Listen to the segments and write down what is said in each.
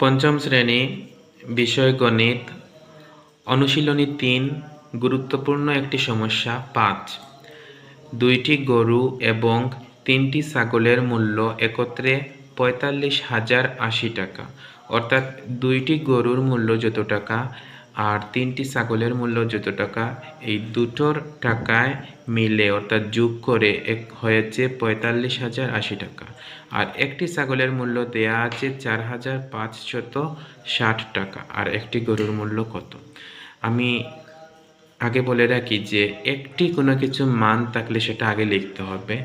পঞ্চম শ্রেণি, বিষয় গণিত, অনুশীলনী তিন, গুরুত্বপূর্ণ একটি সমস্যা পাঁচ। দুইটি গরু এবং তিনটি ছাগলের মূল্য একত্রে পঁয়তাল্লিশ হাজার আশি টাকা। অর্থাৎ দুইটি গরুর মূল্য যত টাকা আর তিনটি ছাগলের মূল্য যত টাকা, এই দুটোর টাকায় মিলে অর্থাৎ যোগ করে এক হয়েছে পঁয়তাল্লিশ হাজার আশি টাকা। আর একটি ছাগলের মূল্য দেয়া আছে চার হাজার পাঁচশত ষাট টাকা। আর একটি গরুর মূল্য কত? আমি আগে বলে রাখি যে, একটি কোনো কিছু মান থাকলে সেটা আগে লিখতে হবে।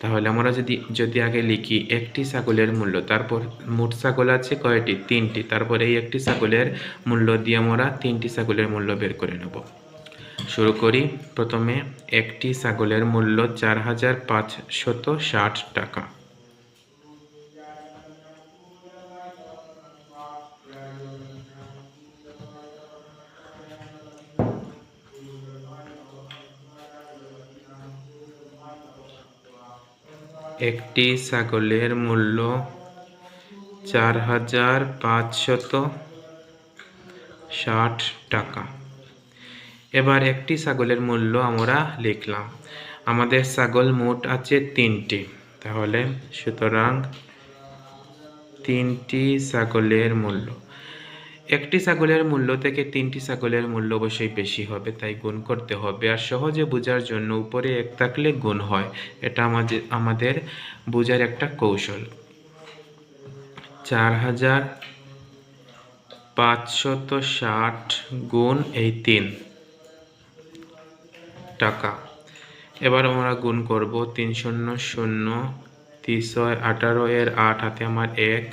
তাহলে আমরা যদি যদি আগে লিখি, একটি ছাগলের মূল্য, তারপর মোট ছাগল আছে কয়টি? তিনটি। তারপর এই একটি ছাগলের মূল্য দিয়ে আমরা তিনটি ছাগলের মূল্য বের করে নেব। শুরু করি। প্রথমে একটি ছাগলের মূল্য চার হাজার পাঁচশত ষাট টাকা। একটি ছাগলের মূল্য চার হাজার পাঁচশত ষাট টাকা। এবার একটি ছাগলের মূল্য আমরা লিখলাম। আমাদের ছাগল মোট আছে তিনটি। তাহলে সুতরাং তিনটি ছাগলের মূল্য। একটি ছাগলের মূল্য থেকে তিনটি ছাগলের মূল্য অবশ্যই বেশি হবে, তাই গুণ করতে হবে। আর সহজে বোঝার জন্য উপরে এক থাকলে গুণ হয়। এটা আমাদের আমাদের বোঝার একটা কৌশল। চার হাজার পাঁচশত ষাট গুণ এই তিন টাকা। এবার আমরা গুণ করব তিন শূন্য শূন্য তিনশয় আঠারো, এর আট হাতে আমার এক।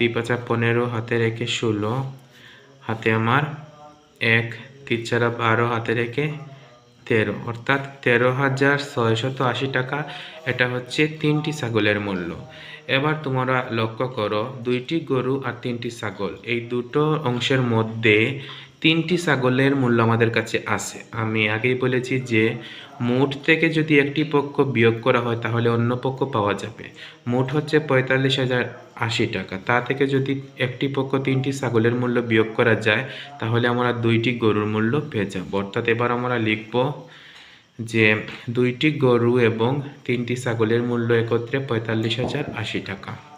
তিন পাঁচা পনেরো, হাতে রেখে ষোলো। হাতে আমার এক তিন চারা বারো, হাতে রেখে তেরো। অর্থাৎ তেরো হাজার ছয়শত আশি টাকা, এটা হচ্ছে তিনটি ছাগলের মূল্য। এবার তোমরা লক্ষ্য করো, দুইটি গরু আর তিনটি ছাগল। এই দুটো অংশের মধ্যে তিনটি ছাগলের মূল্য আমাদের কাছে আছে। আমি আগেই বলেছি যে, মোট থেকে যদি একটি পক্ষ বিয়োগ করা হয়, তাহলে অন্য পক্ষ পাওয়া যাবে। মোট হচ্ছে পঁয়তাল্লিশ হাজার আশি টাকা। তা থেকে যদি একটি পক্ষ তিনটি ছাগলের মূল্য বিয়োগ করা যায়, তাহলে আমরা দুইটি গরুর মূল্য পেয়ে যাব। অর্থাৎ এবার আমরা লিখব যে, দুইটি গরু এবং তিনটি ছাগলের মূল্য একত্রে পঁয়তাল্লিশ হাজার আশি টাকা।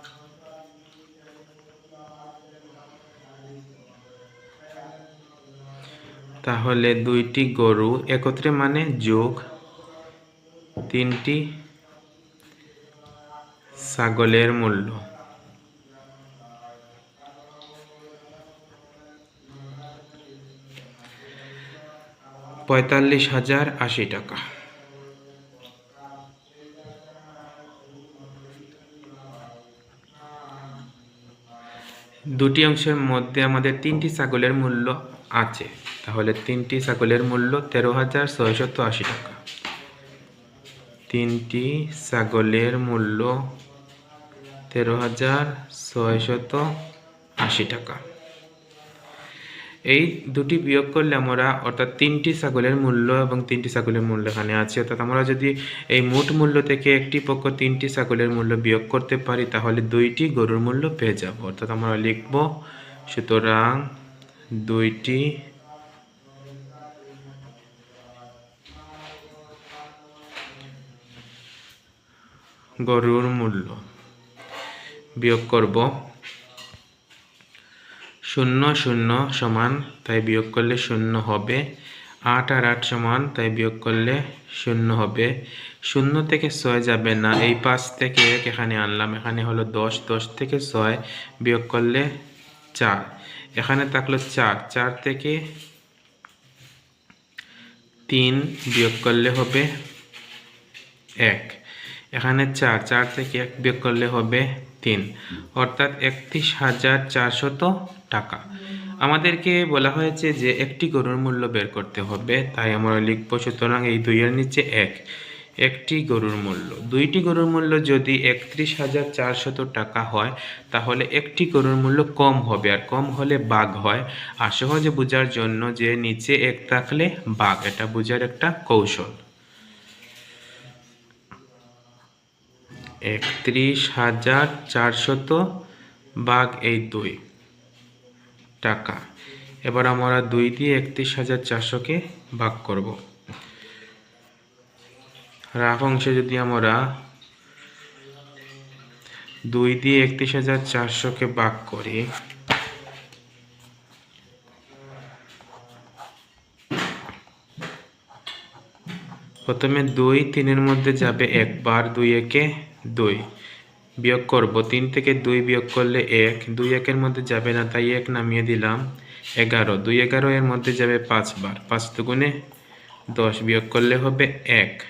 তাহলে দুইটি গরু একত্রে মানে যোগ তিনটি ছাগলের মূল্য। পঁয়তাল্লিশ হাজার আশি টাকা। দুটি অংশের মধ্যে আমাদের তিনটি ছাগলের মূল্য আছে। তাহলে তিনটি ছাগলের মূল্য তেরো হাজার ছয়শত আশি টাকা। তিনটি ছাগলের মূল্য তেরো হাজার ছয়শত আশি টাকা। এই দুটি বিয়োগ করলে আমরা অর্থাৎ তিনটি ছাগলের মূল্য এবং তিনটি ছাগলের মূল্য এখানে আছে। অর্থাৎ আমরা যদি এই মোট মূল্য থেকে একটি পক্ষ তিনটি ছাগলের মূল্য বিয়োগ করতে পারি, তাহলে দুইটি গরুর মূল্য পেয়ে যাব। অর্থাৎ আমরা লিখব, সুতরাং দুইটি গরুর মূল্য। বিয়োগ করব। শূন্য শূন্য সমান, তাই বিয়োগ করলে শূন্য হবে। আট আর আট সমান, তাই বিয়োগ করলে শূন্য হবে। শূন্য থেকে ছয় যাবে না। এই পাঁচ থেকে এক এখানে আনলাম। এখানে হলো দশ দশ থেকে ছয়, বিয়োগ করলে চার। এখানে থাকল চার। চার থেকে তিন বিয়োগ করলে হবে এক। এখানে চার চার থেকে এক বিয়োগ করলে হবে তিন। অর্থাৎ একত্রিশ হাজার চারশত টাকা। আমাদেরকে বলা হয়েছে যে একটি গরুর মূল্য বের করতে হবে, তাই আমরা লিখব সুতরাং এই দুইয়ের নিচে এক। একটি গরুর মূল্য। দুইটি গরুর মূল্য যদি একত্রিশ হাজার চারশত টাকা হয়, তাহলে একটি গরুর মূল্য কম হবে, আর কম হলে বাঘ হয়। আর সহজে বোঝার জন্য যে নিচে এক থাকলে বাঘ, এটা বোঝার একটা কৌশল। একত্রিশ হাজার চারশত বাঘ এই দুই টাকা। এবার আমরা দুই দিয়ে একত্রিশ হাজার চারশোকে ভাগ করব। রাফ অংশে যদি আমরা দুই দিয়ে একত্রিশ হাজার চারশোকে ভাগ করি, প্রথমে দুই তিনের মধ্যে যাবে একবার দুই একে দুই। বিয়োগ করব, তিন থেকে দুই বিয়োগ করলে এক। দুই একের মধ্যে যাবে না, তাই এক নামিয়ে দিলাম। এগারো। দুই এগারো এর মধ্যে যাবে পাঁচবার পাঁচ দুগুণে দশ বিয়োগ করলে হবে এক।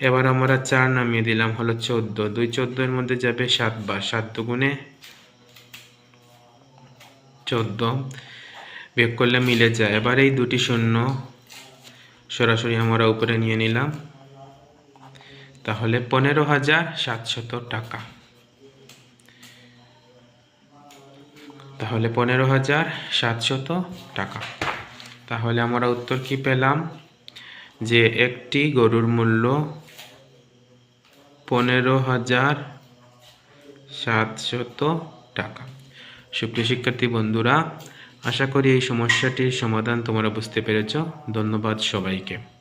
এবার আমরা চার নামিয়ে দিলাম, হলো চোদ্দ। দুই চোদ্দ এর মধ্যে যাবে সাতবার সাত দুগুণে চোদ্দ বিয়োগ করলে মিলে যায়। এবার এই দুটি শূন্য সরাসরি আমরা উপরে নিয়ে নিলাম। তাহলে পনেরো হাজার সাতশত টাকা। তাহলে পনেরো হাজার সাতশত টাকা। তাহলে আমরা উত্তর কি পেলাম? যে একটি গরুর মূল্য পনেরো হাজার সাতশত টাকা। সুপ্রিয় শিক্ষার্থী বন্ধুরা, আশা করি এই সমস্যাটির সমাধান তোমরা বুঝতে পেরেছ। ধন্যবাদ সবাইকে।